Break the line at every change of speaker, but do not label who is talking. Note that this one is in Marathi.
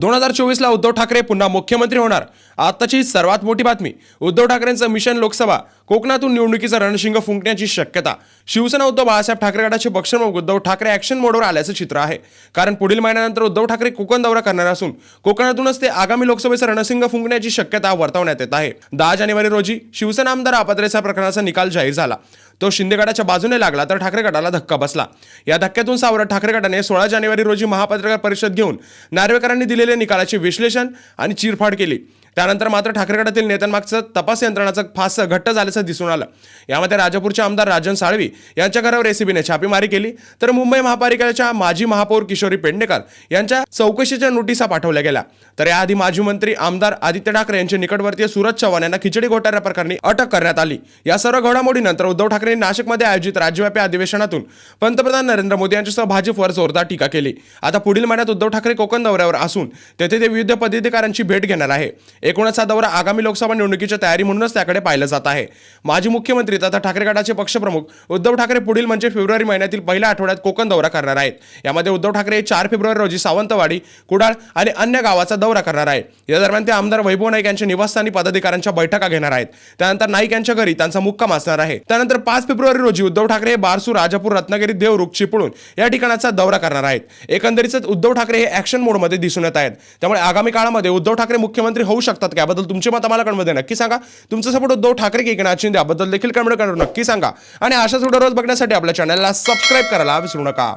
दोन हजार चोवीसला उद्धव ठाकरे पुन्हा मुख्यमंत्री होणार. आताची सर्वात मोठी बातमी उद्धव ठाकरेंचं मिशन लोकसभा कोकणातून निवडणुकीचं रणशिंग फुंकण्याची शक्यता. शिवसेना उद्धव बाळासाहेब ठाकरे गटाचे पक्षप्रमुख उद्धव ठाकरे ॲक्शन मोडवर आल्याचं चित्र आहे. कारण पुढील महिन्यानंतर उद्धव ठाकरे कोकण दौरा करणार असून कोकणातूनच ते आगामी लोकसभेचं रणसिंग फुंकण्याची शक्यता वर्तवण्यात येत आहे. दहा जानेवारी रोजी शिवसेना आमदार अपात्रेचा प्रकरणाचा निकाल जाहीर झाला. तो शिंदे गटाच्या बाजूने लागला तर ठाकरे गटाला धक्का बसला. या धक्क्यातून सावरत ठाकरे गटाने सोळा जानेवारी रोजी महापत्रकार परिषद घेऊन नार्वेकरांनी दिलेल्या निकालाचे विश्लेषण आणि चिरफाड केली. त्यानंतर मात्र ठाकरे गटातील नेत्यांमागचं तपास यंत्रणाचं फासं घट्ट झाल्याचं दिसून आलं. यामध्ये राजापूरचे आमदार राजन साळवी यांच्या घरावर एसीबीने छापेमारी केली. तर मुंबई महापालिकेच्या माजी महापौर किशोरी पेडणेकर यांच्या चौकशीच्या नोटिसा पाठवल्या गेल्या. तर याआधी माजी मंत्री आमदार आदित्य ठाकरे यांचे निकटवर्तीय सुरज चव्हाण यांना खिचडी घोटाळ्या प्रकरणी अटक करण्यात आली. या सर्व घडामोडीनंतर उद्धव ठाकरे नाशिकमध्ये आयोजित राज्यव्यापी अधिवेशनातून पंतप्रधान नरेंद्र मोदी यांच्यासह भाजपवर जोरदार टीका केली. आता पुढील महिन्यात उद्धव ठाकरे कोकण दौऱ्यावर असून तेथे ते विविध पदाधिकाऱ्यांची भेट घेणार आहे. एकूणच हा दौरा आगामी लोकसभा निवडणुकीच्या तयारी म्हणूनच त्याकडे पाहिलं जात आहे. माजी मुख्यमंत्री तथा ठाकरे गटाचे पक्षप्रमुख उद्धव ठाकरे पुढील म्हणजे फेब्रुवारी महिन्यातील पहिल्या आठवड्यात कोकण दौरा करणार आहेत. यामध्ये उद्धव ठाकरे चार फेब्रुवारी रोजी सावंतवाडी कुडाळ आणि अन्य गावाचा दौरा करणार आहे या दरम्यान ते आमदार वैभव नाईक यांच्या निवासस्थानी पदाधिकाऱ्यांच्या बैठका घेणार आहेत. त्यानंतर नाईक यांच्या घरी त्यांचा मुक्काम असणार आहे. त्यानंतर पाच फेब्रुवारी रोजी उद्धव ठाकरे हे बारसू राजापूर रत्नागिरी देवरुख चिपळूण या ठिकाणाचा दौरा करणार आहेत. एकंदरीतच उद्धव ठाकरे हे ऍक्शन मोडमध्ये दिसून येत आहेत. त्यामुळे आगामी काळामध्ये उद्धव ठाकरे मुख्यमंत्री होऊ शकतात का? याबद्दल तुमचे मत आम्हाला कमेंटमध्ये नक्की सांगा. तुमचा सपोर्ट उद्धव ठाकरे की एकनाथ शिंदे याबद्दल देखील कमेंट करून नक्की सांगा. आणि अशाच व्हिडिओ रोज बघण्यासाठी आपल्या चॅनलला सबस्क्राईब करायला विसरू नका.